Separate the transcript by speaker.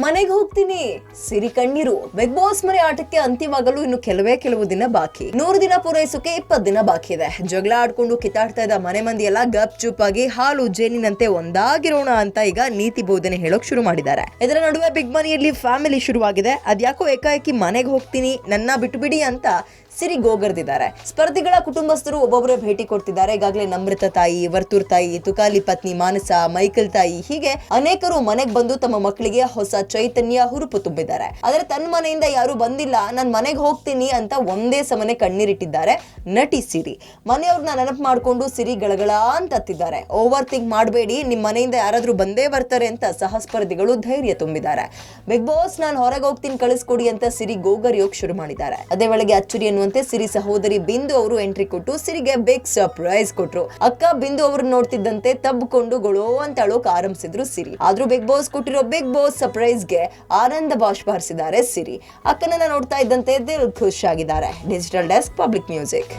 Speaker 1: ಮನೆಗೆ ಹೋಗ್ತೀನಿ. ಸಿರಿ ಕಣ್ಣೀರು. ಬಿಗ್ ಬಾಸ್ ಮನೆ ಆಟಕ್ಕೆ ಅಂತ್ಯವಾಗಲು ಇನ್ನು ಕೆಲವೇ ಕೆಲವು ದಿನ ಬಾಕಿ. ನೂರು ದಿನ ಪೂರೈಸೋಕೆ ಇಪ್ಪತ್ತು ದಿನ ಬಾಕಿ ಇದೆ. ಜಗಳ ಆಡ್ಕೊಂಡು ಕಿತ್ತಾಡ್ತಾ ಇದ್ದ ಮನೆ ಮಂದಿ ಎಲ್ಲ ಗಪ್ ಚುಪ್ ಆಗಿ ಹಾಲು ಜೇನಿನಂತೆ ಒಂದಾಗಿರೋಣ ಅಂತ ಈಗ ನೀತಿ ಬೋಧನೆ ಹೇಳೋಕ್ ಶುರು ಮಾಡಿದ್ದಾರೆ. ಇದರ ನಡುವೆ ಬಿಗ್ ಮನೆಯಲ್ಲಿ ಫ್ಯಾಮಿಲಿ ಶುರುವಾಗಿದೆ. ಅದ್ಯಾಕೋ ಏಕಾಏಕಿ ಮನೆಗೆ ಹೋಗ್ತೀನಿ, ನನ್ನ ಬಿಟ್ಟುಬಿಡಿ ಅಂತ ಸಿರಿ ಗೋಗರ್ದಿದ್ದಾರೆ. ಸ್ಪರ್ಧಿಗಳ ಕುಟುಂಬಸ್ಥರು ಒಬ್ಬೊಬ್ಬರೇ ಭೇಟಿ ಕೊಡ್ತಿದ್ದಾರೆ. ಈಗಾಗಲೇ ನಮೃತ ತಾಯಿ, ವರ್ತೂರ್ ತಾಯಿ, ತುಕಾಲಿ ಪತ್ನಿ, ಮಾನಸ, ಮೈಕಲ್ ತಾಯಿ ಹೀಗೆ ಅನೇಕರು ಮನೆಗೆ ಬಂದು ತಮ್ಮ ಮಕ್ಕಳಿಗೆ ಹೊಸ ಚೈತನ್ಯ ಹುರುಪು ತುಂಬಿದ್ದಾರೆ. ಆದರೆ ತನ್ನ ಮನೆಯಿಂದ ಯಾರು ಬಂದಿಲ್ಲ. ನಾನು ಮನೆಗೆ ಹೋಗ್ತೀನಿ ಅಂತ ಒಂದೇ ಸಮನೆ ಕಣ್ಣೀರಿಟ್ಟಿದ್ದಾರೆ ನಟಿ ಸಿರಿ. ಮನೆಯವ್ರನ್ನ ನೆನಪು ಮಾಡ್ಕೊಂಡು ಸಿರಿ ಗಳಗಳ ಅಂತ ಹತ್ತಿದ್ದಾರೆ. ಓವರ್ ಥಿಂಕ್ ಮಾಡಬೇಡಿ. ನಿಮ್ಮ ಮನೆಯಿಂದ ಯಾರಾದ್ರೂ ಬಂದೇ ಬರ್ತಾರೆ ಅಂತ ಸಹಸ್ಪರ್ಧಿಗಳು ಧೈರ್ಯ ತುಂಬಿದ್ದಾರೆ. ಬಿಗ್ ಬಾಸ್ ನಾನು ಹೊರಗೆ ಹೋಗ್ತೀನಿ ಕಳಿಸ್ಕೊಡಿ ಅಂತ ಸಿರಿ ಗೋಗರಿಯೋಕ್ ಶುರು ಮಾಡಿದ್ದಾರೆ. ಅದೇ ವೇಳೆಗೆ ಅಚ್ಚುರಿ ಎನ್ನುವಂತೆ ಸಿರಿ ಸಹೋದರಿ ಬಿಂದು ಅವರು ಎಂಟ್ರಿ ಕೊಟ್ಟು ಸಿರಿಗೆ ಬಿಗ್ ಸರ್ಪ್ರೈಸ್ ಕೊಟ್ರು. ಅಕ್ಕ ಬಿಂದು ಅವರು ನೋಡ್ತಿದ್ದಂತೆ ತಬ್ಕೊಂಡು ಗೊಳೋ ಅಂತ ಅಳೋಕ್ ಆರಂಭಿಸಿದ್ರು ಸಿರಿ. ಆದ್ರೂ ಬಿಗ್ ಬಾಸ್ ಕೊಟ್ಟಿರೋ ಬಿಗ್ ಬಾಸ್ ಸರ್ಪ್ರೈಸ್ಗೆ ಆನಂದ ಬಾಷ್ ಬಾರಿಸಿದ್ದಾರೆ ಸಿರಿ. ಅಕ್ಕನನ್ನ ನೋಡ್ತಾ ಇದ್ದಂತೆ ದಿಲ್ ಡಿಜಿಟಲ್ ಡೆಸ್ಕ್ ಪಬ್ಲಿಕ್ ಮ್ಯೂಸಿಕ್